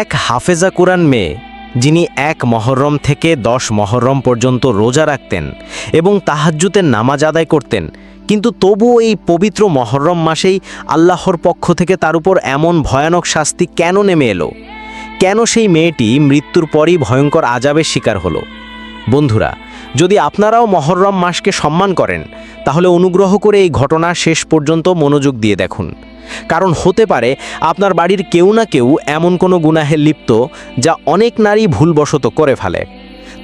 এক হাফেজা কোরআন মেয়ে, যিনি এক মহরম থেকে দশ মহরম পর্যন্ত রোজা রাখতেন এবং তাহাজ্জুতের নামাজ আদায় করতেন। কিন্তু তবুও এই পবিত্র মহরম মাসেই আল্লাহর পক্ষ থেকে তার উপর এমন ভয়ানক শাস্তি কেন নেমে এলো? কেন সেই মেয়েটি মৃত্যুর পরই ভয়ঙ্কর আজাবের শিকার হলো? বন্ধুরা, যদি আপনারাও মহরম মাসকে সম্মান করেন, তাহলে অনুগ্রহ করে এই ঘটনা শেষ পর্যন্ত মনোযোগ দিয়ে দেখুন। কারণ হতে পারে আপনার বাড়ির কেউ না কেউ এমন কোনো গুনাহে লিপ্ত যা অনেক নারী ভুলবশত করে ফেলে।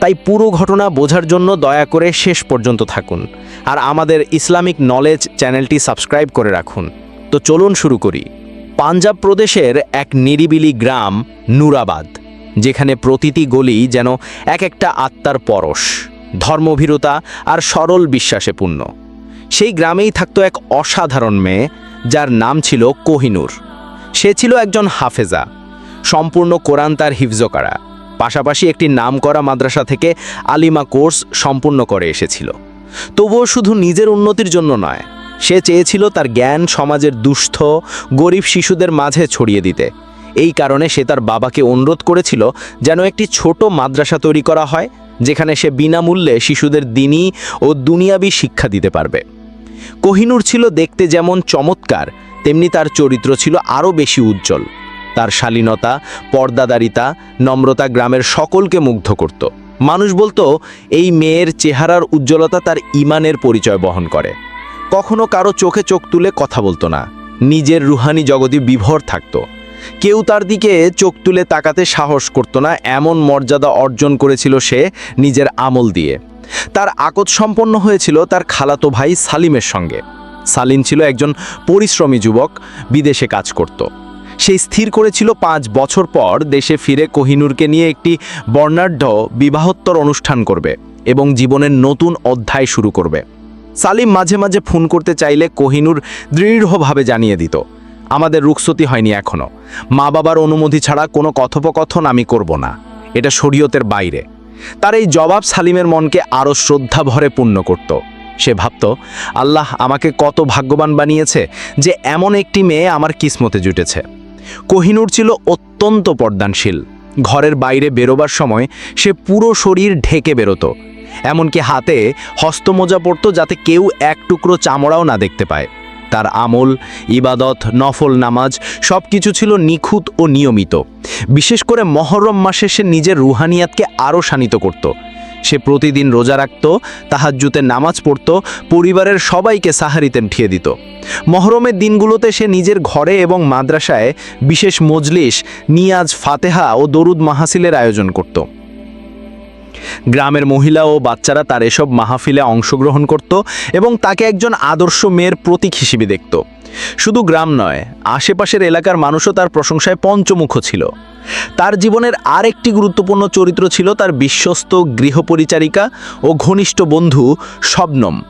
তাই পুরো ঘটনা বোঝার জন্য দয়া করে শেষ পর্যন্ত থাকুন আর আমাদের ইসলামিক নলেজ চ্যানেলটি সাবস্ক্রাইব করে রাখুন। তো চলুন শুরু করি। পাঞ্জাব প্রদেশের এক নিরিবিলি গ্রাম নুরাবাদ, যেখানে প্রতিটি গলি যেন এক একটা আত্মার পরশ, ধর্মভীরতা আর সরল বিশ্বাসে পূর্ণ। সেই গ্রামেই থাকতো এক অসাধারণ মেয়ে যার নাম ছিল কোহিনুর। সে ছিল একজন হাফেজা। সম্পূর্ণ কোরআন তার হিফজ করা পাশাপাশি একটি নামকরা মাদ্রাসা থেকে আলিমা কোর্স সম্পূর্ণ করে এসেছিল। তবুও শুধু নিজের উন্নতির জন্য নয়, সে চেয়েছিল তার জ্ঞান সমাজের দুস্থ, গরিব শিশুদের মাঝে ছড়িয়ে দিতে। এই কারণে সে তার বাবাকে অনুরোধ করেছিল যেন একটি ছোট মাদ্রাসা তৈরি করা হয়, যেখানে সে বিনামূল্যে শিশুদের দিনই ও দুনিয়াবি শিক্ষা দিতে পারবে। কোহিনুর ছিল দেখতে যেমন চমৎকার, তেমনি তার চরিত্র ছিল আরও বেশি উজ্জ্বল। তার শালীনতা, পর্দাদারিতা, নম্রতা গ্রামের সকলকে মুগ্ধ করত। মানুষ বলতো, এই মেয়ের চেহারার উজ্জ্বলতা তার ইমানের পরিচয় বহন করে। কখনো কারও চোখে চোখ তুলে কথা বলতো না। নিজের রুহানি জগতে বিভর থাকতো। কেউ তার দিকে চোখ তুলে তাকাতে সাহস করত না, এমন মর্যাদা অর্জন করেছিল সে নিজের আমল দিয়ে। তার আকত সম্পন্ন হয়েছিল তার খালাতো ভাই সালিমের সঙ্গে। সালিম ছিল একজন পরিশ্রমী যুবক, বিদেশে কাজ করত। সে স্থির করেছিল পাঁচ বছর পর দেশে ফিরে কোহিনুরকে নিয়ে একটি বর্ণাঢ্য বিবাহোত্তর অনুষ্ঠান করবে এবং জীবনের নতুন অধ্যায় শুরু করবে। সালিম মাঝে মাঝে ফোন করতে চাইলে কোহিনুর দৃঢ়ভাবে জানিয়ে দিত আমাদের রুখসতি হয়নি এখনও মা বাবার অনুমতি ছাড়া কোনো কথোপকথন আমি করব না। এটা শরীয়তের বাইরে। তার এই জবাব সালিমের মনকে আরও শ্রদ্ধা ভরে পূর্ণ করত। সে ভাবত, আল্লাহ আমাকে কত ভাগ্যবান বানিয়েছে যে এমন একটি মেয়ে আমার কিসমতে জুটেছে। কোহিনুর ছিল অত্যন্ত পর্দানশীল। ঘরের বাইরে বেরোবার সময় সে পুরো শরীর ঢেকে বেরোতো। এমনকি হাতে হস্তমোজা পড়তো যাতে কেউ এক টুকরো চামড়াও না দেখতে পায়। তার আমল, ইবাদত, নফল নামাজ সব কিছু ছিল নিখুঁত ও নিয়মিত। বিশেষ করে মহরম মাসে সে নিজের রুহানিয়াতকে আরও শানিত করত। সে প্রতিদিন রোজা রাখত, তাহাজ্জুতে নামাজ পড়ত, পরিবারের সবাইকে সাহারিতে ঠিয়ে দিত। মহরমের দিনগুলোতে সে নিজের ঘরে এবং মাদ্রাসায় বিশেষ মজলিস, নিয়াজ, ফাতেহা ও দরুদ মাহাসিলের আয়োজন করত। গ্রামের মহিলা ও বাচ্চারা তার এসব মাহফিলে অংশগ্রহণ করত এবং তাকে একজন আদর্শ মেয়ের প্রতীক হিসেবে দেখত। শুধু গ্রাম নয়, আশেপাশের এলাকার মানুষও তার প্রশংসায় পঞ্চমুখ ছিল। তার জীবনের আরেকটি গুরুত্বপূর্ণ চরিত্র ছিল তার বিশ্বস্ত গৃহপরিচারিকা ও ঘনিষ্ঠ বন্ধু শবনম।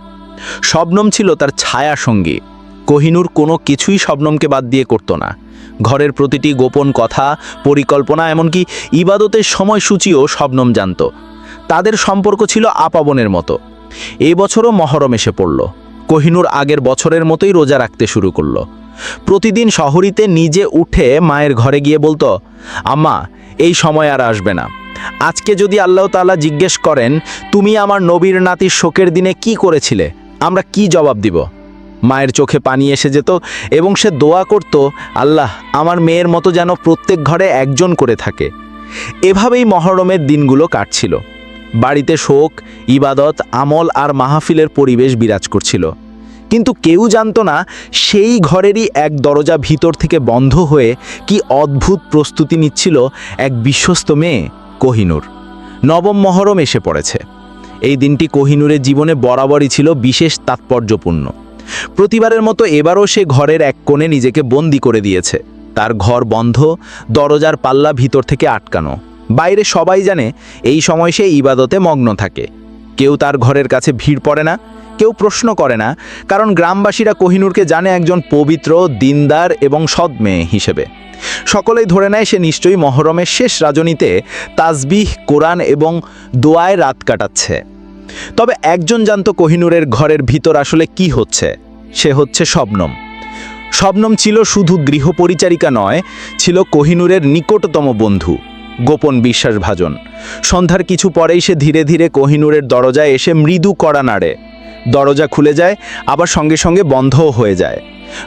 শবনম ছিল তার ছায়া সঙ্গী। কোহিনুর কোনো কিছুই শবনমকে বাদ দিয়ে করতো না। ঘরের প্রতিটি গোপন কথা, পরিকল্পনা, এমনকি ইবাদতের সময়সূচিও শবনম জানত। তাদের সম্পর্ক ছিল আপাবনের মতো। এই বছরও মহরম এসে পড়ল। কোহিনুর আগের বছরের মতোই রোজা রাখতে শুরু করল। প্রতিদিন শহরিতে নিজে উঠে মায়ের ঘরে গিয়ে বলতো, আম্মা, এই সময় আর আসবে না। আজকে যদি আল্লাহ তাআলা জিজ্ঞেস করেন, তুমি আমার নবীর নাতির শোকের দিনে কি করেছিলে? আমরা কি জবাব দিব? মায়ের চোখে পানি এসে যেত এবং সে দোয়া করত, আল্লাহ, আমার মেয়ের মতো যেন প্রত্যেক ঘরে একজন করে থাকে। এভাবেই মহরমের দিনগুলো কাটছিল। বাড়িতে শোক, ইবাদত, আমল আর মাহফিলের পরিবেশ বিরাজ করছিল। কিন্তু কেউ জানতো না সেই ঘরেরই এক দরজা ভিতর থেকে বন্ধ হয়ে কি অদ্ভুত প্রস্তুতি নিচ্ছিল এক বিশ্বস্ত মেয়ে, কোহিনুর। নবম মহরম এসে পড়েছে। এই দিনটি কোহিনুরের জীবনে বরাবরই ছিল বিশেষ তাৎপর্যপূর্ণ। প্রতিবারের মতো এবারও সে ঘরের এক কোণে নিজেকে বন্দি করে দিয়েছে। তার ঘর বন্ধ, দরজার পাল্লা ভিতর থেকে আটকানো। বাইরে সবাই জানে এই সময় সে ইবাদতে মগ্ন থাকে। কেউ তার ঘরের কাছে ভিড় পড়ে না, কেউ প্রশ্ন করে না, কারণ গ্রামবাসীরা কোহিনুরকে জানে একজন পবিত্র, দিনদার এবং সৎ মেয়ে হিসেবে। সকলেই ধরে নেয় সে নিশ্চয়ই মহরমের শেষ রাজনীতে তাসবিহ কোরআন এবং দোয়ায় রাত কাটাচ্ছে। তবে একজন জানত কোহিনুরের ঘরের ভিতর আসলে কি হচ্ছে? সে হচ্ছে শবনম। শবনম ছিল শুধু গৃহপরিচারিকা নয়, ছিল কোহিনুরের নিকটতম বন্ধু। গোপন বিশ্বাসভাজন। সন্ধ্যার কিছু পরেই সে ধীরে ধীরে কোহিনুরের দরজায় এসে মৃদু কড়া নাড়ে। দরজা খুলে যায়, আবার সঙ্গে সঙ্গে বন্ধও হয়ে যায়।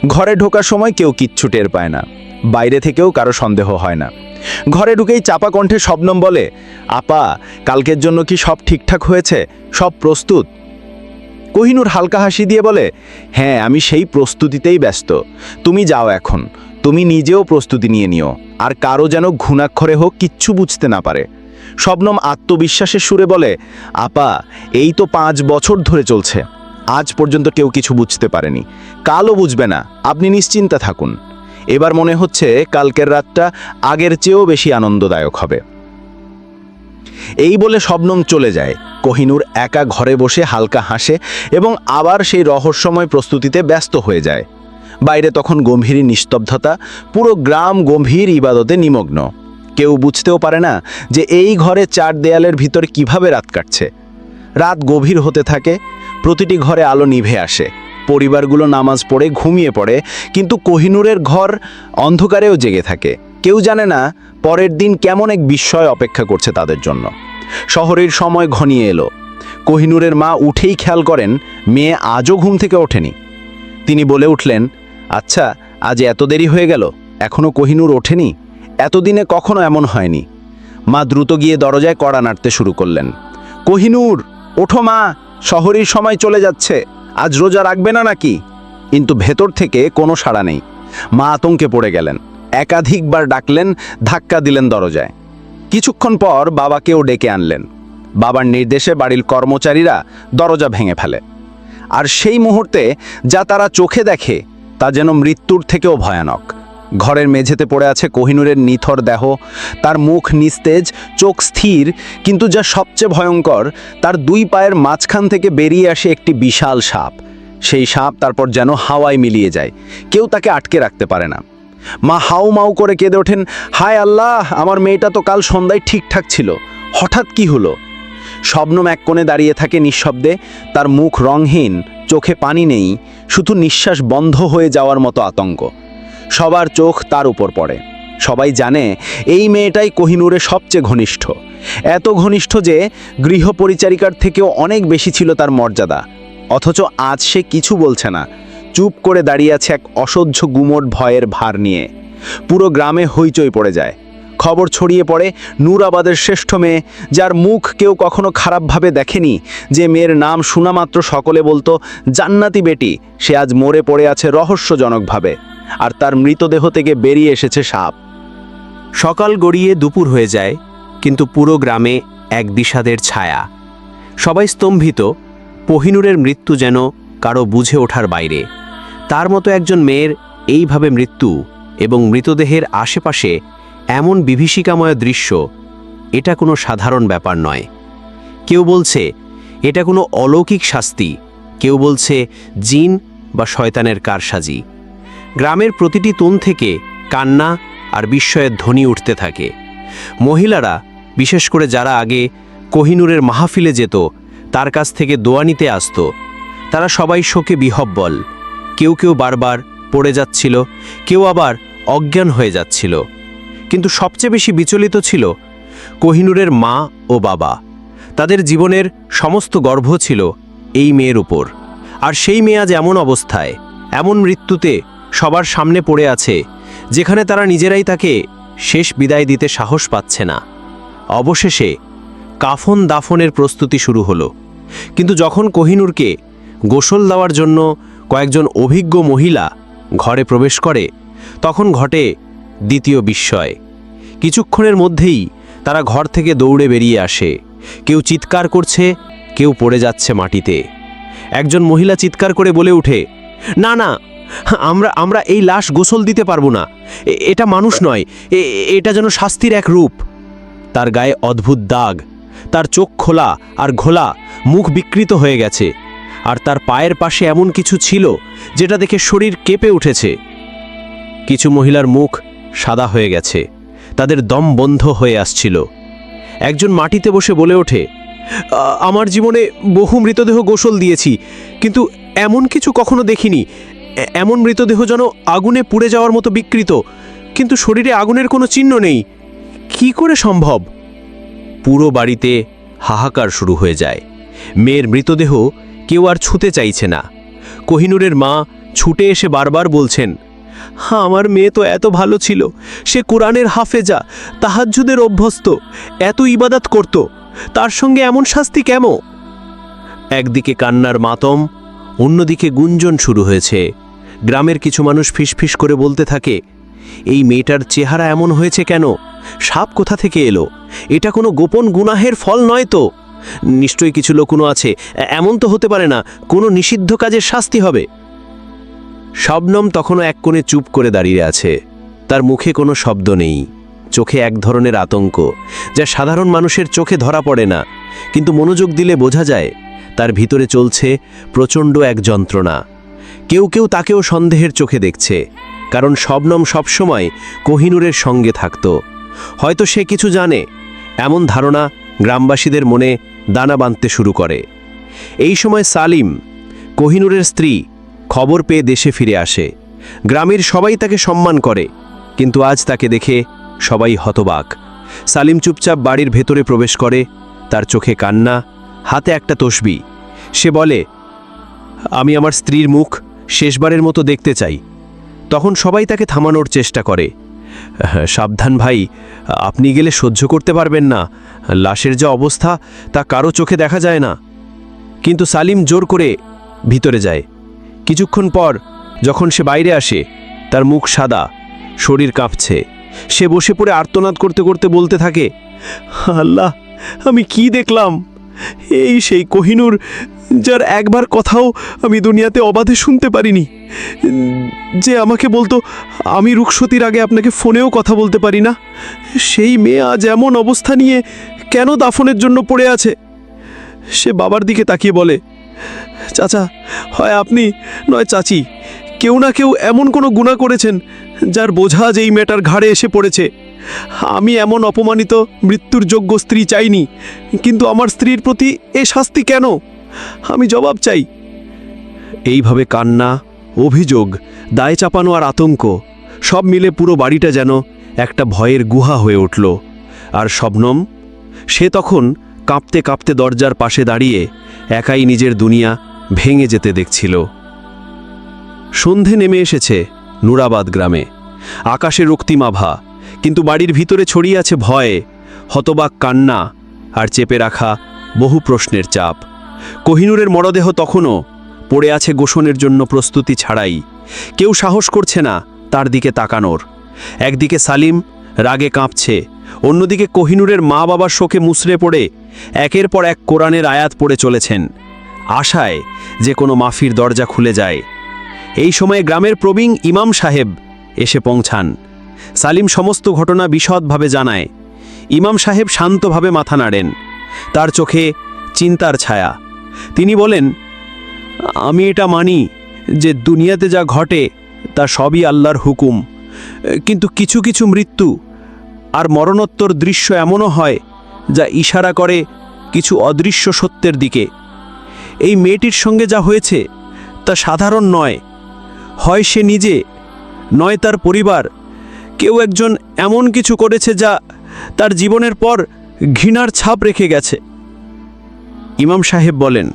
ঘরে ঢোকার সময় কেউ কিচ্ছু টের পায় না। বাইরে থেকেও কারও সন্দেহ হয় না। ঘরে ঢুকেই চাপা কণ্ঠে শবনম বলে, আপা, কালকের জন্য কি সব ঠিকঠাক হয়েছে? সব প্রস্তুত? কোহিনুর হালকা হাসি দিয়ে বলে হ্যাঁ আমি সেই প্রস্তুতিতেই ব্যস্ত। তুমি যাও এখন। তুমি নিজেও প্রস্তুতি নিয়ে নিও, আর কারও যেন ঘুণাক্ষরে হোক কিচ্ছু বুঝতে না পারে। শবনম আত্মবিশ্বাসের সুরে বলে, আপা, এই তো পাঁচ বছর ধরে চলছে। আজ পর্যন্ত কেউ কিছু বুঝতে পারেনি। কালও বুঝবে না। আপনি নিশ্চিন্তা থাকুন। এবার মনে হচ্ছে কালকের রাতটা আগের চেয়েও বেশি আনন্দদায়ক হবে। এই বলে শবনম চলে যায়। কোহিনুর একা ঘরে বসে হালকা হাসে এবং আবার সেই রহস্যময় প্রস্তুতিতে ব্যস্ত হয়ে যায়। বাইরে তখন গম্ভীর নিস্তব্ধতা, পুরো গ্রাম গম্ভীর ইবাদতে নিমগ্ন। কেউ বুঝতেও পারে না যে এই ঘরে চার দেয়ালের ভিতর কীভাবে রাত কাটছে। রাত গভীর হতে থাকে, প্রতিটি ঘরে আলো নিভে আসে, পরিবারগুলো নামাজ পড়ে ঘুমিয়ে পড়ে, কিন্তু কোহিনুরের ঘর অন্ধকারেও জেগে থাকে। কেউ জানে না পরের দিন কেমন এক বিস্ময় অপেক্ষা করছে তাদের জন্য। শহরের সময় ঘনিয়ে এলো। কোহিনুরের মা উঠেই খেয়াল করেন, মেয়ে আজও ঘুম থেকে ওঠেনি। তিনি বলে উঠলেন আচ্ছা আজ এত দেরি হয়ে গেল এখনও কোহিনুর ওঠেনি, এতদিনে কখনো এমন হয়নি। মা দ্রুত গিয়ে দরজায় কড়া নাড়তে শুরু করলেন। কোহিনুর, ওঠো মা, শহরের সময় চলে যাচ্ছে, আজ রোজা রাখবে না নাকি? কিন্তু ভেতর থেকে কোনো সাড়া নেই। মা আতঙ্কে পড়ে গেলেন, একাধিকবার ডাকলেন, ধাক্কা দিলেন দরজায়। কিছুক্ষণ পর বাবাকেও ডেকে আনলেন। বাবার নির্দেশে বাড়ির কর্মচারীরা দরজা ভেঙে ফেলে। আর সেই মুহূর্তে যা তারা চোখে দেখে তা যেন মৃত্যুর থেকেও ভয়ানক। ঘরের মেঝেতে পড়ে আছে কোহিনুরের নিথর দেহ, তার মুখ নিস্তেজ, চোখ স্থির, কিন্তু যা সবচেয়ে ভয়ঙ্কর, তার দুই পায়ের মাঝখান থেকে বেরিয়ে আসে একটি বিশাল সাপ। সেই সাপ তারপর যেন হাওয়ায় মিলিয়ে যায়, কেউ তাকে আটকে রাখতে পারে না। মা হাউ মাউ করে কেঁদে ওঠেন, হায় আল্লাহ, আমার মেয়েটা তো কাল সন্ধ্যায় ঠিকঠাক ছিল। হঠাৎ কি হলো? শবনম এক কোণে দাঁড়িয়ে থাকে নিঃশব্দে, তার মুখ রংহীন চোখে পানি নেই শুধু নিঃশ্বাস বন্ধ হয়ে যাওয়ার মতো আতঙ্ক। সবার চোখ তার উপর পড়ে। সবাই জানে, এই মেয়েটাই কোহিনুরের সবচেয়ে ঘনিষ্ঠ। এত ঘনিষ্ঠ যে গৃহপরিচারিকার থেকেও অনেক বেশি ছিল তার মর্যাদা। অথচ আজ সে কিছু বলছে না। চুপ করে দাঁড়িয়ে আছে এক অসহ্য গুমট ভয়ের ভার নিয়ে। পুরো গ্রামে হইচই পড়ে যায়। খবর ছড়িয়ে পড়ে নূরাবাদের শ্রেষ্ঠ মেয়ে, যার মুখ কেউ কখনো খারাপভাবে দেখেনি। যে মেয়ের নাম শোনামাত্র সকলে বলতো, জান্নাতি বেটি, সে আজ মরে পড়ে আছে রহস্যজনকভাবে। আর তার মৃতদেহ থেকে বেরিয়ে এসেছে সাপ। সকাল গড়িয়ে দুপুর হয়ে যায়, কিন্তু পুরো গ্রামে এক বিষাদের ছায়া। সবাই স্তম্ভিত, পহিনুরের মৃত্যু যেন কারও বুঝে ওঠার বাইরে। তার মতো একজন মেয়ের এইভাবে মৃত্যু এবং মৃতদেহের আশেপাশে এমন বিভীষিকাময় দৃশ্য, এটা কোনো সাধারণ ব্যাপার নয়। কেউ বলছে, এটা কোনো অলৌকিক শাস্তি। কেউ বলছে, জিন বা শয়তানের কারসাজি। গ্রামের প্রতিটি তুন থেকে কান্না আর বিস্ময়ের ধ্বনি উঠতে থাকে। মহিলারা, বিশেষ করে যারা আগে কোহিনুরের মাহফিলে যেত, তার কাছ থেকে দোয়া নিতে আসত। তারা সবাই শোকে বিহব্বল। কেউ কেউ বারবার পড়ে যাচ্ছিল, কেউ আবার অজ্ঞান হয়ে যাচ্ছিল। কিন্তু সবচেয়ে বেশি বিচলিত ছিল কোহিনুরের মা ও বাবা। তাদের জীবনের সমস্ত গর্ভ ছিল এই মেয়ের উপর। আর সেই মেয়ে আজ এমন অবস্থায়, এমন মৃত্যুতে সবার সামনে পড়ে আছে, যেখানে তারা নিজেরাই তাকে শেষ বিদায় দিতে সাহস পাচ্ছে না। অবশেষে কাফন দাফনের প্রস্তুতি শুরু হলো। কিন্তু যখন কোহিনুরকে গোসল দেওয়ার জন্য কয়েকজন অভিজ্ঞ মহিলা ঘরে প্রবেশ করে, তখন ঘটে দ্বিতীয় বিস্ময়। কিছুক্ষণের মধ্যেই তারা ঘর থেকে দৌড়ে বেরিয়ে আসে। কেউ চিৎকার করছে, কেউ পড়ে যাচ্ছে মাটিতে। একজন মহিলা চিৎকার করে বলে ওঠে, না না, আমরা আমরা এই লাশ গোসল দিতে পারব না। এটা মানুষ নয় এটা যেন শাস্তির এক রূপ। তার গায়ে অদ্ভুত দাগ, তার চোখ খোলা আর ঘোলা, মুখ বিকৃত হয়ে গেছে। আর তার পায়ের পাশে এমন কিছু ছিল, যেটা দেখে শরীর কেঁপে উঠেছে। কিছু মহিলার মুখ সাদা হয়ে গেছে। তাদের দম বন্ধ হয়ে আসছিল। একজন মাটিতে বসে বলে ওঠে আমার জীবনে বহু মৃতদেহ গোসল দিয়েছি, কিন্তু এমন কিছু কখনো দেখিনি। এমন মৃতদেহ যেন আগুনে পুড়ে যাওয়ার মতো বিকৃত, কিন্তু শরীরে আগুনের কোনো চিহ্ন নেই। কি করে সম্ভব? পুরো বাড়িতে হাহাকার শুরু হয়ে যায়। মেয়ের মৃতদেহ কেউ আর ছুতে চাইছে না। কোহিনুরের মা ছুটে এসে বারবার বলছেন হ্যাঁ আমার মেয়ে তো এত ভালো ছিল। সে কোরআনের হাফেজা, তাহাজ্জুদের অভ্যস্ত, এত ইবাদাত করত। তার সঙ্গে এমন শাস্তি কেমন একদিকে কান্নার মাতম, অন্যদিকে গুঞ্জন শুরু হয়েছে। গ্রামের কিছু মানুষ ফিসফিস করে বলতে থাকে, এই মেয়েটার চেহারা এমন হয়েছে কেন? সাপ কোথা থেকে এলো? এটা কোনো গোপন গুনাহের ফল নয় তো? নিশ্চয়ই কিছু লোকনো আছে এমন তো হতে পারে না, কোনো নিষিদ্ধ কাজের শাস্তি হবে। শবনম তখনও এক কোণে চুপ করে দাঁড়িয়ে আছে। তার মুখে কোনো শব্দ নেই। চোখে এক ধরনের আতঙ্ক, যা সাধারণ মানুষের চোখে ধরা পড়ে না। কিন্তু মনোযোগ দিলে বোঝা যায়, তার ভিতরে চলছে প্রচণ্ড এক যন্ত্রণা। কেউ কেউ তাকেও সন্দেহের চোখে দেখছে, কারণ শবনম সবসময় কোহিনুরের সঙ্গে থাকত। হয়তো সে কিছু জানে, এমন ধারণা গ্রামবাসীদের মনে দানা বাঁধতে শুরু করে। এই সময় সালিম, কোহিনুরের স্ত্রী খবর পেয়ে দেশে ফিরে আসে। গ্রামের সবাই তাকে সম্মান করে কিন্তু আজ তাকে দেখে সবাই হতবাক। সালিম চুপচাপ বাড়ির ভেতরে প্রবেশ করে তার চোখে কান্না হাতে একটা তসবি। সে বলে আমি আমার স্ত্রীর মুখ শেষবারের মতো দেখতে চাই। তখন সবাই তাকে থামানোর চেষ্টা করে। "হ্যাঁ, সাবধান ভাই আপনি গেলে সহ্য করতে পারবেন না। লাশের যা অবস্থা তা কারও চোখে দেখা যায় না। কিন্তু সালিম জোর করে ভিতরে যায়। কিছুক্ষণ পর, যখন সে বাইরে আসে, তার মুখ সাদা, শরীর কাঁপছে। সে বসে পড়ে আর্তনাদ করতে করতে বলতে থাকে, আল্লাহ, আমি কি দেখলাম? এই সেই কোহিনুর, যার একবার কথাও আমি দুনিয়াতে অবাধে শুনতে পারিনি। যে আমাকে বলতো, আমি রুখসতির আগে আপনাকে ফোনেও কথা বলতে পারি না। সেই মেয়ে আজ এমন অবস্থা নিয়ে কেন দাফনের জন্য পড়ে আছে? সে বাবার দিকে তাকিয়ে বলে চাচা, হয় আপনি নয় চাচি, কেউ না কেউ এমন কোনো গুণা করেছেন যার বোঝা যে এই মেয়েটার ঘাড়ে এসে পড়েছে। আমি এমন অপমানিত মৃত্যুর যোগ্য স্ত্রী চাইনি, কিন্তু আমার স্ত্রীর প্রতি এ শাস্তি কেন? আমি জবাব চাই। এইভাবে কান্না, অভিযোগ, দায় চাপানো আর আতঙ্ক, সব মিলে পুরো বাড়িটা যেন একটা ভয়ের গুহা হয়ে উঠল। আর শবনম, সে তখন কাঁপতে কাঁপতে দরজার পাশে দাঁড়িয়ে একাই নিজের দুনিয়া ভেঙে যেতে দেখছিল। সন্ধে নেমে এসেছে নুরাবাদ গ্রামে। আকাশে রক্তিমাভা কিন্তু বাড়ির ভিতরে ছড়িয়ে আছে ভয়ে, হতবাক কান্না আর চেপে রাখা বহু প্রশ্নের চাপ। কোহিনুরের মরদেহ তখনও পড়ে আছে গোসনের জন্য প্রস্তুতি ছাড়াই। কেউ সাহস করছে না তার দিকে তাকানোর। একদিকে সালিম রাগে কাঁপছে অন্যদিকে কোহিনুরের মা বাবার শোকে মুসড়ে পড়ে একের পর এক কোরআনের আয়াত পড়ে চলেছেন। আশায় যে কোনো মাফির দরজা খুলে যায়। এই সময়ে গ্রামের প্রবীণ ইমাম সাহেব এসে পৌঁছান। সালিম সমস্ত ঘটনা বিশদভাবে জানায়। ইমাম সাহেব শান্তভাবে মাথা নাড়েন। তার চোখে চিন্তার ছায়া। তিনি বলেন, আমি এটা মানি যে দুনিয়াতে যা ঘটে তা সবই আল্লাহর হুকুম। কিন্তু কিছু কিছু মৃত্যু আর মরণোত্তর দৃশ্য এমনও হয় যা ইশারা করে কিছু অদৃশ্য সত্যের দিকে। এই মেয়েটির সঙ্গে যা হয়েছে তা সাধারণ নয়। হয় সে নিজে, নয় তার পরিবার। কেউ একজন এমন কিছু করেছে যা তার জীবনের পর ঘৃণার ছাপ রেখে গেছে। ইমাম সাহেব বলেন,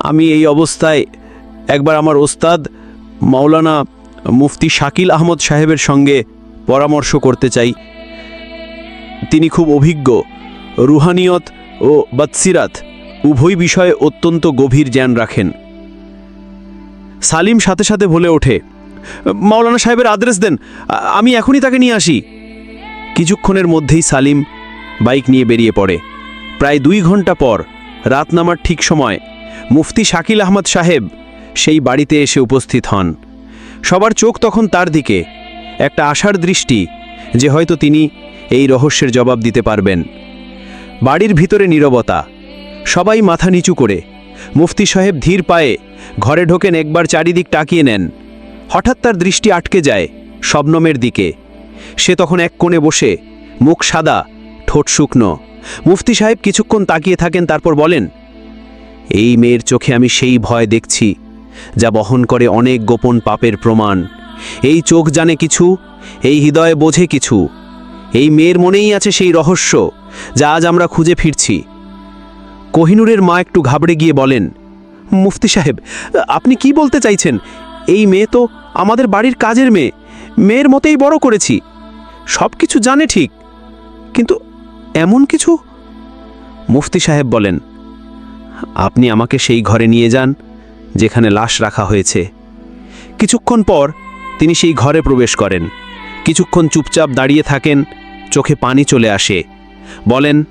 আমি এই অবস্থায় একবার আমার ওস্তাদ মাওলানা মুফতি শাকিল আহমদ সাহেবের সঙ্গে পরামর্শ করতে চাই। তিনি খুব অভিজ্ঞ, রুহানিয়ত ও বাৎসিরাত, উভয় বিষয়ে অত্যন্ত গভীর জ্ঞান রাখেন। সালিম সাথে সাথে বলে ওঠে, মাওলানা সাহেবের আদ্রেস দেন, আমি এখনই তাকে নিয়ে আসি। কিছুক্ষণের মধ্যেই সালিম বাইক নিয়ে বেরিয়ে পড়ে। প্রায় দুই ঘণ্টা পর রাত নামার ঠিক সময় মুফতি শাকিল আহমদ সাহেব সেই বাড়িতে এসে উপস্থিত হন। সবার চোখ তখন তার দিকে একটা আশার দৃষ্টি যে হয়তো তিনি এই রহস্যের জবাব দিতে পারবেন। বাড়ির ভিতরে নীরবতা। সবাই মাথা নিচু করে। মুফতি সাহেব ধীর পায়ে ঘরে ঢোকেন, একবার চারিদিক তাকিয়ে নেন। হঠাৎ তার দৃষ্টি আটকে যায় শবনমের দিকে। সে তখন এক কোণে বসে, মুখ সাদা, ঠোঁট শুকনো। মুফতি সাহেব কিছুক্ষণ তাকিয়ে থাকেন, তারপর বলেন, এই মেয়ের চোখে আমি সেই ভয় দেখছি, যা বহন করে অনেক গোপন পাপের প্রমাণ। এই চোখ জানে কিছু, এই হৃদয়ে বোঝে কিছু, এই মেয়ের মনেই আছে সেই রহস্য, যা আজ আমরা খুঁজে ফিরছি। কোহিনুরের মা একটু ঘাবড়ে গিয়ে বলেন, মুফতি সাহেব, আপনি কি বলতে চাইছেন? এই মেয়ে তো আমাদের বাড়ির কাজের মেয়ে, মেয়ের মতেই বড় করেছি। সব কিছু জানে ঠিক, কিন্তু এমন কিছু? মুফতি সাহেব বলেন, আপনি আমাকে সেই ঘরে নিয়ে যান, যেখানে লাশ রাখা হয়েছে। কিছুক্ষণ পর তিনি সেই ঘরে প্রবেশ করেন। কিছুক্ষণ চুপচাপ দাঁড়িয়ে থাকেন, চোখে পানি চলে আসে। বলেন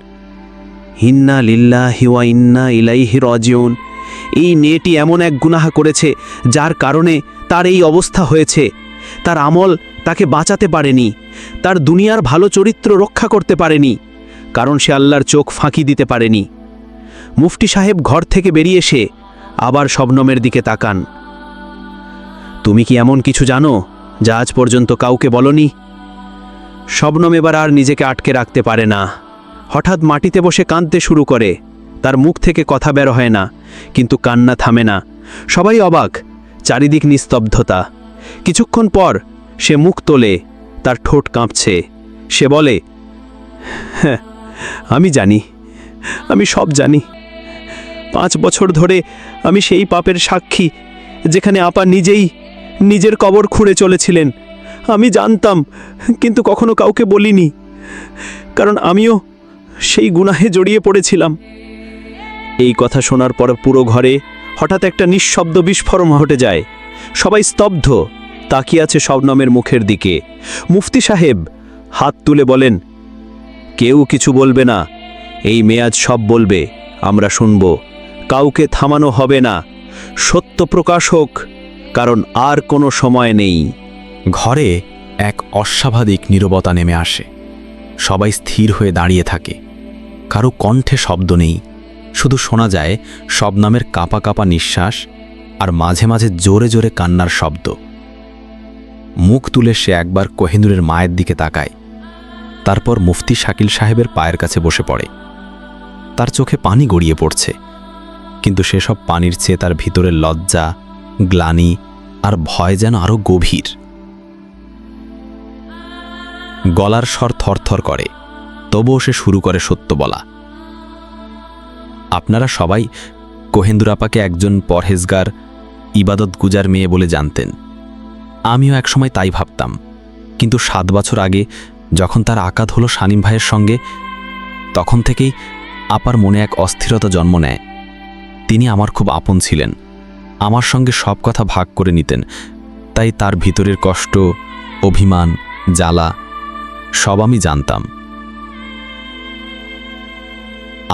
হিন্না লিল্লা হিওয়া ইন্না ইলাইহি রজিউন। এই মেয়েটি এমন এক গুনাহা করেছে, যার কারণে তার এই অবস্থা হয়েছে। তার আমল তাকে বাঁচাতে পারেনি, তার দুনিয়ার ভালো চরিত্র রক্ষা করতে পারেনি, কারণ সে আল্লাহর চোখ ফাঁকি দিতে পারেনি। মুফতি সাহেব ঘর থেকে বেরিয়ে এসে আবার শবনমের দিকে তাকান। তুমি কি এমন কিছু জানো যা আজ পর্যন্ত কাউকে বলনি? শবনম এবার আর নিজেকে আটকে রাখতে পারে না। হঠাৎ মাটিতে বসে কাঁদতে শুরু করে। তার মুখ থেকে কথা বের হয় না, কিন্তু কান্না থামে না। সবাই অবাক, চারিদিক নিস্তব্ধতা। কিছুক্ষণ পর সে মুখ তোলে, তার ঠোঁট কাঁপছে। সে বলে হ্যাঁ আমি জানি, আমি সব জানি। পাঁচ বছর ধরে আমি সেই পাপের সাক্ষী, যেখানে আপা নিজেই নিজের কবর খুঁড়ে চলেছিলেন। আমি জানতাম, কিন্তু কখনো কাউকে বলিনি। কারণ আমিও সেই গুনাহে জড়িয়ে পড়েছিলাম। এই কথা শোনার পর পুরো ঘরে হঠাৎ একটা নিঃশব্দ বিস্ফোরণ ঘটে যায়। সবাই স্তব্ধ, তাকিয়ে আছে শবনমের মুখের দিকে। মুফতি সাহেব হাত তুলে বলেন, কেউ কিছু বলবে না। এই মেয়াজ সব বলবে। আমরা শুনব। কাউকে থামানো হবে না। সত্য প্রকাশ হোক। কারণ আর কোনো সময় নেই। ঘরে এক অস্বাভাবিক নীরবতা নেমে আসে। সবাই স্থির হয়ে দাঁড়িয়ে থাকে। কারও কণ্ঠে শব্দ নেই। শুধু শোনা যায় শবনামের কাঁপা কাঁপা নিঃশ্বাস আর মাঝে মাঝে জোরে জোরে কান্নার শব্দ। মুখ তুলে সে একবার কোহিনুরের মায়ের দিকে তাকায়। তারপর মুফতি শাকিল সাহেবের পায়ের কাছে বসে পড়ে। তার চোখে পানি গড়িয়ে পড়ছে। কিন্তু সেসব পানির চেয়ে তার ভিতরের লজ্জা, গ্লানি আর ভয় যেন আরও গভীর। গলার স্বর থরথর করে, তবুও সে শুরু করে সত্য বলা। আপনারা সবাই কোহেন্দুরাপাকে একজন পরহেজগার, ইবাদত গুজার মেয়ে বলে জানতেন। আমিও একসময় তাই ভাবতাম। কিন্তু সাত বছর আগে যখন তার আকাত হলো শানিম ভাইয়ের সঙ্গে, তখন থেকেই আপার মনে এক অস্থিরতা জন্ম নেয়। তিনি আমার খুব আপন ছিলেন। আমার সঙ্গে সব কথা ভাগ করে নিতেন, তাই তার ভিতরের কষ্ট, অভিমান, জ্বালা, সব আমি জানতাম।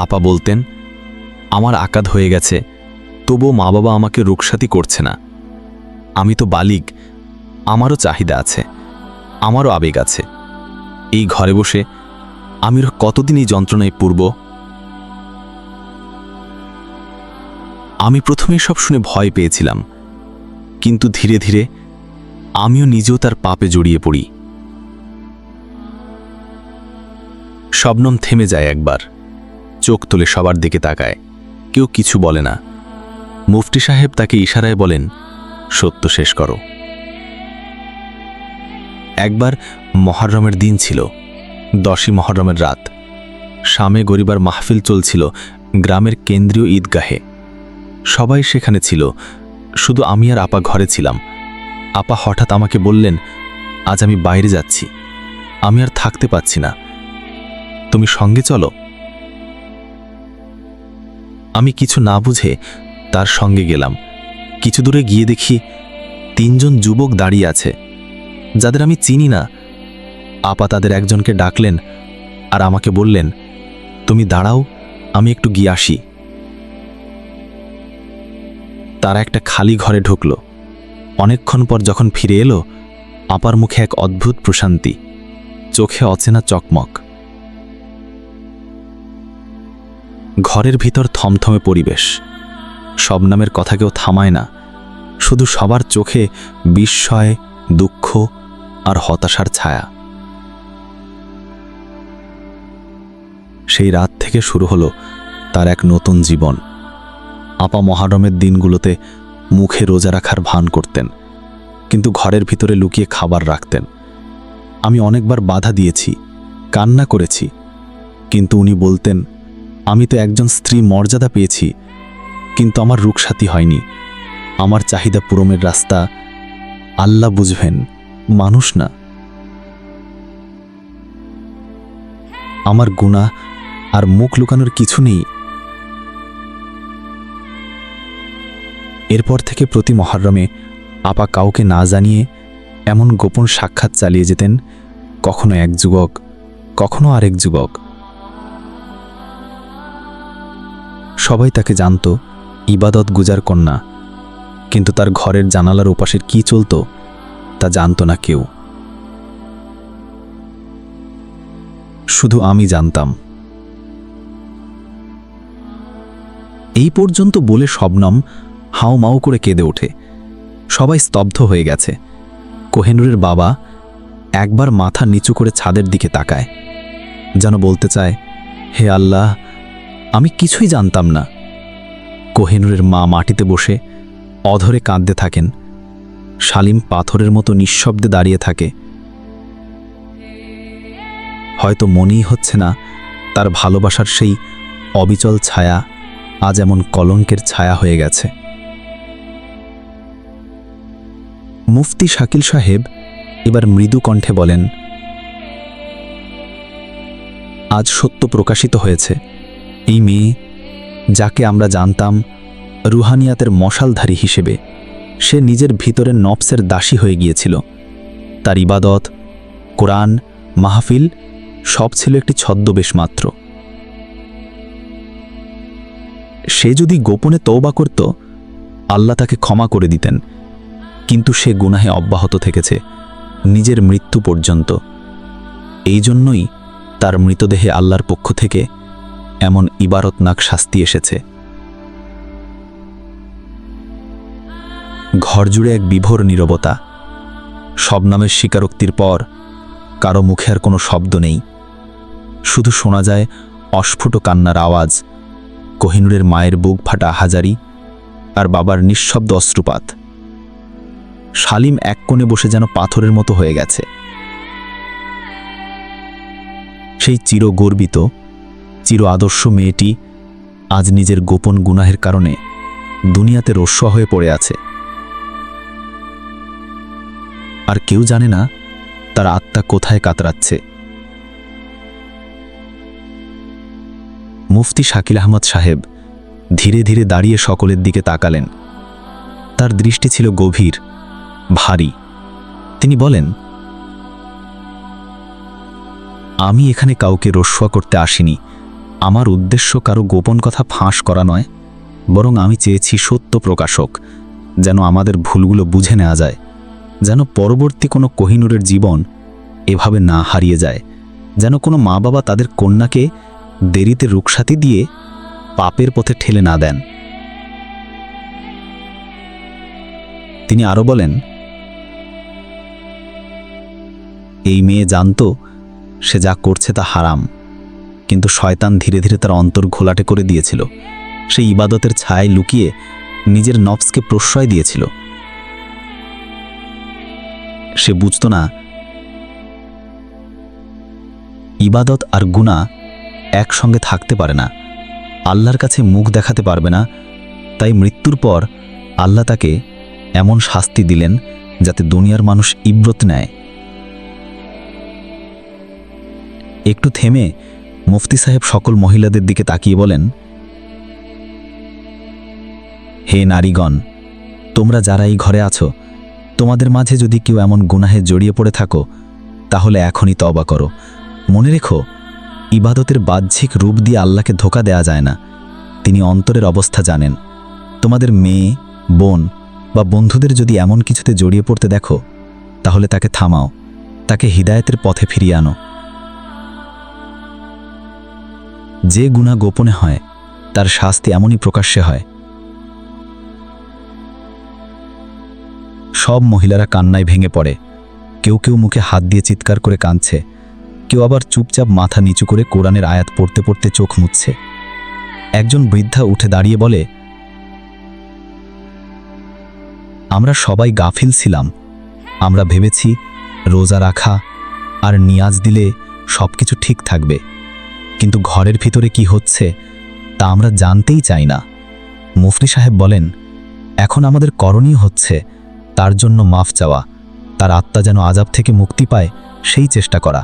আপা বলতেন, আমার আকাদ হয়ে গেছে, তবুও মা বাবা আমাকে রুকসাতি করছে না। আমি তো বালিক, আমারও চাহিদা আছে, আমারও আবেগ আছে। এই ঘরে বসে আমি আর কতদিন এই যন্ত্রণায় পূর্ব? আমি প্রথমে সব শুনে ভয় পেয়েছিলাম। কিন্তু ধীরে ধীরে আমিও নিজেও তার পাপে জড়িয়ে পড়ি। শবনম থেমে যায় একবার। চোখ তুলে সবার দিকে তাকায়। কেউ কিছু বলে না। মুফতি সাহেব তাকে ইশারায় বলেন, সত্য শেষ করো। একবার মহরমের দিন ছিল, দশই মহরমের রাত। শামে গরিবার মাহফিল চলছিল গ্রামের কেন্দ্রীয় ঈদগাহে। সবাই সেখানে ছিল। শুধু আমি আর আপা ঘরে ছিলাম। আপা হঠাৎ আমাকে বললেন, আজ আমি বাইরে যাচ্ছি। আমি আর থাকতে পাচ্ছি না। তুমি সঙ্গে চলো আমি কিছু না বুঝে তার সঙ্গে গেলাম। কিছু দূরে গিয়ে দেখি তিনজন যুবক দাঁড়িয়ে আছে। যাদের আমি চিনি না। আপা তাদের একজনকে ডাকলেন আর আমাকে বললেন, তুমি দাঁড়াও, আমি একটু গিয়ে আসি। তারা একটা খালি ঘরে ঢুকল। অনেকক্ষণ পর যখন ফিরে এলো, আপার মুখে এক অদ্ভুত প্রশান্তি, চোখে অচেনা চকমক। ঘরের ভিতর থমথমে পরিবেশ। সব নামের কথা কেউ থামায় না, শুধু সবার চোখে বিস্ময়, দুঃখ আর হতাশার ছায়া। সেই রাত থেকে শুরু হলো তার এক নতুন জীবন। আপা মহারমের দিনগুলোতে মুখে রোজা রাখার ভান করতেন, কিন্তু ঘরের ভিতরে লুকিয়ে খাবার রাখতেন। আমি অনেকবার বাধা দিয়েছি, কান্না করেছি, কিন্তু উনি বলতেন, আমি তো একজন স্ত্রী মর্যাদা পেয়েছি, কিন্তু আমার রুকসাথী হয়নি। আমার চাহিদা পূরণের রাস্তা আল্লাহ বুঝবেন, মানুষ না। আমার গুণা আর মুখ লুকানোর কিছু নেই। এরপর থেকে প্রতি মহারমে আপা কাউকে না জানিয়ে এমন গোপন সাক্ষাৎ চালিয়ে যেতেন কখনো এক যুবক, কখনো আরেক যুবক। সবাই তাকে জানত, ইবাদত গুজার কন্যা, কিন্তু তার ঘরের জানালার ওপাশের কি চলত, তা জানত না কেউ। শুধু আমি জানতাম। এই পর্যন্ত বলে শবনম হাও মাও করে কেঁদে ওঠে। সবাই স্তব্ধ হয়ে গেছে। কোহেনুরের বাবা একবার মাথা নিচু করে ছাদের দিকে তাকায়। যেন বলতে চায়, হে আল্লাহ, আমি কিছুই জানতাম না। কোহেনুরের মা মাটিতে বসে অধরে কাঁদতে থাকেন। শালিম পাথরের মতো নিঃশব্দে দাঁড়িয়ে থাকে। হয়তো মনেই হচ্ছে না, তার ভালোবাসার সেই অবিচল ছায়া আজ এমন কলঙ্কের ছায়া হয়ে গেছে। মুফতি শাকিল সাহেব এবার মৃদু কণ্ঠে বলেন, আজ সত্য প্রকাশিত হয়েছে। এই মেয়ে, যাকে আমরা জানতাম রুহানিয়াতের মশালধারী হিসেবে, সে নিজের ভিতরের নফসের দাসী হয়ে গিয়েছিল। তার ইবাদত, কোরআন, মাহফিল সব ছিল একটি ছদ্মবেশ মাত্র। সে যদি গোপনে তৌবা করত, আল্লাহ তাকে ক্ষমা করে দিতেন। কিন্তু সে গুনাহে অব্যাহত থেকেছে, নিজের মৃত্যু পর্যন্ত। এই জন্যই তার মৃতদেহে আল্লাহর পক্ষ থেকে এমন ইবারতনাক শাস্তি এসেছে। ঘরজুড়ে এক বিভোর নীরবতা। সব নামের স্বীকারোক্তির পর কারও মুখে আর কোনো শব্দ নেই। শুধু শোনা যায় অস্ফুট কান্নার আওয়াজ, কোহিনুরের মায়ের বুক ফাটা হাজারি আর বাবার নিঃশব্দ অশ্রুপাত। শালিম এক কোণে বসে যেন পাথরের মতো হয়ে গেছে। সেই চিরগর্বিত, চির আদর্শ মেয়েটি আজ নিজের গোপন গুনাহের কারণে দুনিয়াতে রস্য হয়ে পড়ে আছে। আর কেউ জানে না তার আত্মা কোথায় কাতরাচ্ছে। মুফতি শাকিল আহমদ সাহেব ধীরে ধীরে দাঁড়িয়ে সকলের দিকে তাকালেন। তার দৃষ্টি ছিল গভীর। ভারী। তিনি বলেন, আমি এখানে কাউকে রস্যা করতে আসিনি। আমার উদ্দেশ্য কারও গোপন কথা ফাঁস করা নয়, বরং আমি চেয়েছি সত্য প্রকাশক, যেন আমাদের ভুলগুলো বুঝে নেওয়া যায়, যেন পরবর্তী কোনো কোহিনুরের জীবন এভাবে না হারিয়ে যায়, যেন কোনো মা বাবা তাদের কন্যাকে দেরিতে রুকসাতি দিয়ে পাপের পথে ঠেলে না দেন। তিনি আরও বলেন এই মেয়ে জানত সে যা করছে তা হারাম। কিন্তু শয়তান ধীরে ধীরে তার অন্তর ঘোলাটে করে দিয়েছিল। সেই ইবাদতের ছায় লুকিয়ে নিজের নফসকে প্রশ্রয় দিয়েছিল। সে বুঝত না, ইবাদত আর গুণা একসঙ্গে থাকতে পারে না। আল্লাহর কাছে মুখ দেখাতে পারবে না। তাই মৃত্যুর পর আল্লাহ তাকে এমন শাস্তি দিলেন যাতে দুনিয়ার মানুষ ইব্রত নেয়। একটু থেমে মুফতি সাহেব সকল মহিলাদের দিকে তাকিয়ে বলেন, হে নারীগণ, তোমরা যারা এই ঘরে আছো, তোমাদের মাঝে যদি কেউ এমন গুনাহে জড়িয়ে পড়ে থাকো, তাহলে এখনই তবা করো। মনে রেখো, ইবাদতের বাহ্যিক রূপ দিয়ে আল্লাহকে ধোকা দেয়া যায় না। তিনি অন্তরের অবস্থা জানেন। তোমাদের মেয়ে, বোন বা বন্ধুদের যদি এমন কিছুতে জড়িয়ে পড়তে দেখো, তাহলে তাকে থামাও, তাকে হিদায়তের পথে ফিরিয়ে আনো। যে গুণা গোপনে হয়, তার শাস্তি এমনই প্রকাশ্যে হয়। সব মহিলারা কান্নায় ভেঙে পড়ে। কেউ কেউ মুখে হাত দিয়ে চিৎকার করে কাঁদছে। কেউ আবার চুপচাপ মাথা নিচু করে কোরআনের আয়াত পড়তে পড়তে চোখ মুছছে। একজন বৃদ্ধা উঠে দাঁড়িয়ে বলে, আমরা সবাই গাফিল ছিলাম। আমরা ভেবেছি রোজা রাখা আর নিয়াজ দিলে সব কিছু ঠিক থাকবে। কিন্তু ঘরের ভিতরে কি হচ্ছে, তা আমরা জানতেই চাই না। মুফতি সাহেব বলেন, এখন আমাদের করণীয় হচ্ছে তার জন্য মাফ চাওয়া। তার আত্মা যেন আজাব থেকে মুক্তি পায়, সেই চেষ্টা করা।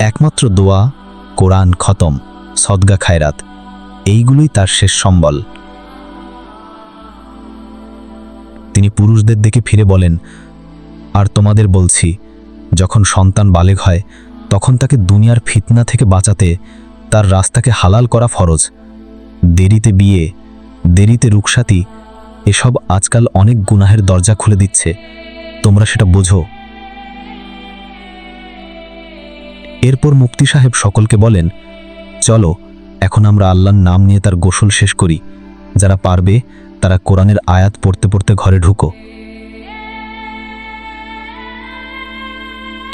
একমাত্র দোয়া, কোরআন খতম, সদগা খায়রাত, এইগুলোই তার শেষ সম্বল। তিনি পুরুষদের দিকে ফিরে বলেন, আর তোমাদের বলছি, যখন সন্তান বালেগ হয় তখন তাকে দুনিয়ার ফিতনা থেকে বাঁচাতে তার রাস্তাকে হালাল করা ফরজ। দেরিতে বিয়ে, দেরিতে রুকসাতি এসব আজকাল অনেক গুনাহের দরজা খুলে দিচ্ছে। তোমরা সেটা বোঝো। এরপর মুক্তি সাহেব সকলকে বলেন, চলো, এখন আমরা আল্লাহর নাম নিয়ে তার গোসল শেষ করি। যারা পারবে, তারা কোরআনের আয়াত পড়তে পড়তে ঘরে ঢুকো।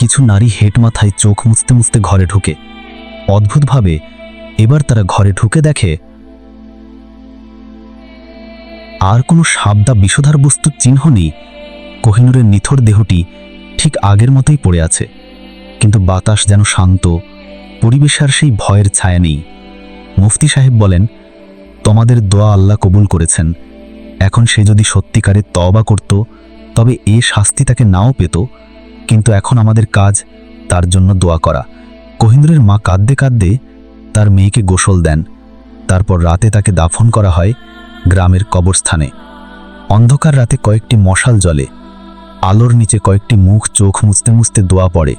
কিছু নারী হেট মাথায় চোখ মুছতে মুছতে ঘরে ঢুকে। অদ্ভুতভাবে এবার তারা ঘরে ঢুকে দেখে, আর কোনো সাবদা বিষধার বস্তুর চিহ্ন নেই। কোহিনুরের নিথর দেহটি ঠিক আগের মতোই পড়ে আছে, কিন্তু বাতাস যেন শান্ত, পরিবেশে আর সেই ভয়ের ছায়া নেই। মুফতি সাহেব বলেন, তোমাদের দোয়া আল্লাহ কবুল করেছেন। এখন সে যদি সত্যিকারে তওবা করত, তবে এ শাস্তি তাকে নাও পেত। কিন্তু এখন আমাদের কাজ তার জন্য দোয়া করা। কোহিন্দুরের মা কাঁদতে কাঁদতে তার মেয়েকে গোসল দেন। তারপর রাতে তাকে দাফন করা হয় গ্রামের কবরস্থানে। অন্ধকার রাতে কয়েকটি মশাল জ্বলে। আলোর নিচে কয়েকটি মুখ চোখ মুছতে মুছতে দোয়া পড়ে।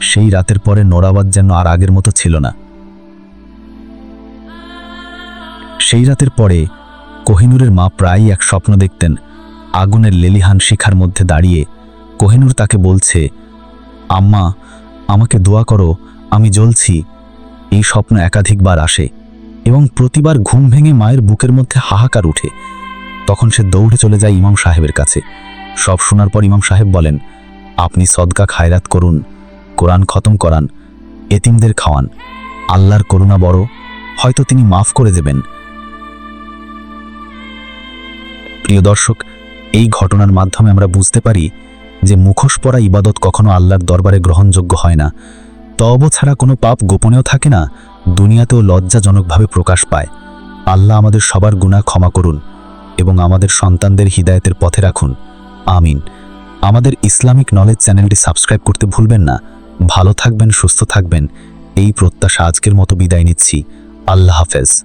সেই রাতের পরে নোরাবাদ যেন আর আগের মতো ছিল না। সেই রাতের পরে কোহিনুরের মা প্রায়ই এক স্বপ্ন দেখতেন, আগুনের লেলিহান শিখার মধ্যে দাঁড়িয়ে কোহিনুর তাকে বলছে, আম্মা, আমাকে দোয়া করো, আমি জ্বলছি। এই স্বপ্ন একাধিকবার আসে এবং প্রতিবার ঘুম ভেঙে মায়ের বুকের মধ্যে হাহাকার উঠে। তখন সে দৌড়ে চলে যায় ইমাম সাহেবের কাছে। সব শোনার পর ইমাম সাহেব বলেন, আপনি সদকা খায়রাত করুন, কোরআন খতম করান, এতিমদের খাওয়ান। আল্লাহর করুণা বড়, হয়তো তিনি মাফ করে দেবেন। প্রিয় দর্শক, এই ঘটনার মাধ্যমে আমরা বুঝতে পারি যে মুখোশ পরা ইবাদত কখনো আল্লাহর দরবারে গ্রহণযোগ্য হয় না। তব ছাড়া কোনো পাপ গোপনেও থাকে না, দুনিয়াতেও লজ্জাজনকভাবে প্রকাশ পায়। আল্লাহ আমাদের সবার গুণা ক্ষমা করুন এবং আমাদের সন্তানদের হিদায়তের পথে রাখুন। আমিন। আমাদের ইসলামিক নলেজ চ্যানেলটি সাবস্ক্রাইব করতে ভুলবেন না। ভালো থাকবেন, সুস্থ থাকবেন। এই প্রত্যাশা আজকের মতো বিদায় নিচ্ছি। আল্লাহ হাফেজ।